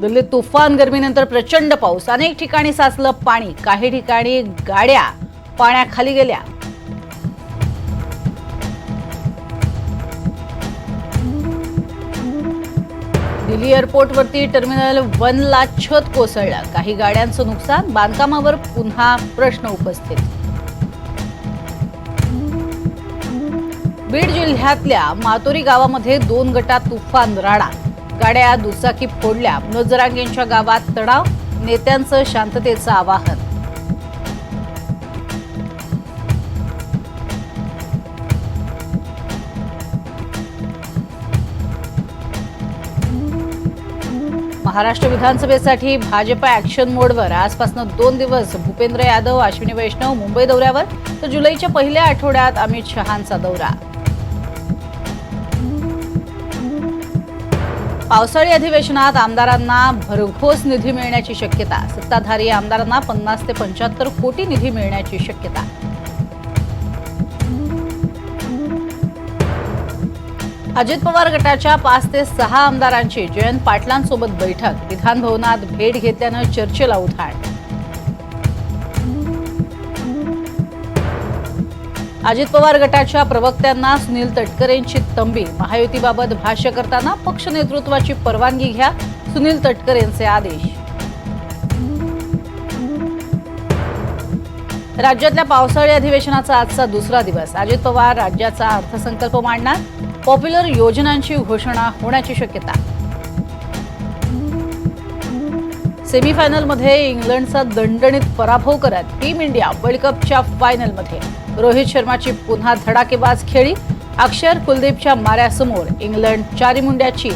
दिल्लीत तुफान गर्मीनंतर प्रचंड पाऊस. अनेक ठिकाणी साचलं पाणी. काही ठिकाणी गाड्या पाण्याखाली गेल्या. दिल्ली एअरपोर्टवरती टर्मिनल वनला छत कोसळलं. काही गाड्यांचं नुकसान. बांधकामावर पुन्हा प्रश्न उपस्थित. बीड जिल्ह्यातल्या मातोरी गावामध्ये दोन गटात तुफान राडा. गाड्या दुचाकी फोडल्या. मनोज गावात तणाव नेत्यांचं शांततेचं आवाहन. महाराष्ट्र विधानसभेसाठी भाजप ऍक्शन मोडवर आजपासून दोन दिवस भूपेंद्र यादव अश्विनी वैष्णव मुंबई दौऱ्यावर. तर जुलैच्या पहिल्या आठवड्यात अमित शहांचा दौरा. पावसाळी अधिवेशनात आमदारांना भरघोस निधी मिळण्याची शक्यता सत्ताधारी आमदारांना पन्नास ते पंच्याहत्तर कोटी निधी मिळण्याची शक्यता. अजित पवार गटाच्या पाच ते सहा आमदारांची जयंत पाटलांसोबत बैठक विधानभवनात भेट घेतल्यानं चर्चेला उधाण. अजित पवार गटाच्या प्रवक्त्यांना सुनील तटकरेंची तंबी. महायुतीबाबत भाष्य करताना पक्ष नेतृत्वाची परवानगी घ्या सुनील तटकरेंचे आदेश. राज्यातल्या पावसाळी अधिवेशनाचा आजचा दुसरा दिवस. अजित पवार राज्याचा अर्थसंकल्प मांडणार पॉप्युलर योजनांची घोषणा होण्याची शक्यता. सेमीफायनलमध्ये इंग्लंडचा दणदणीत पराभव करत टीम इंडिया वर्ल्ड कपच्या फायनलमध्ये रोहित शर्माची पुन्हा धडाकेबाज खेळी. अक्षर कुलदीपच्या माऱ्यासमोर इंग्लंड चारी मुंड्याची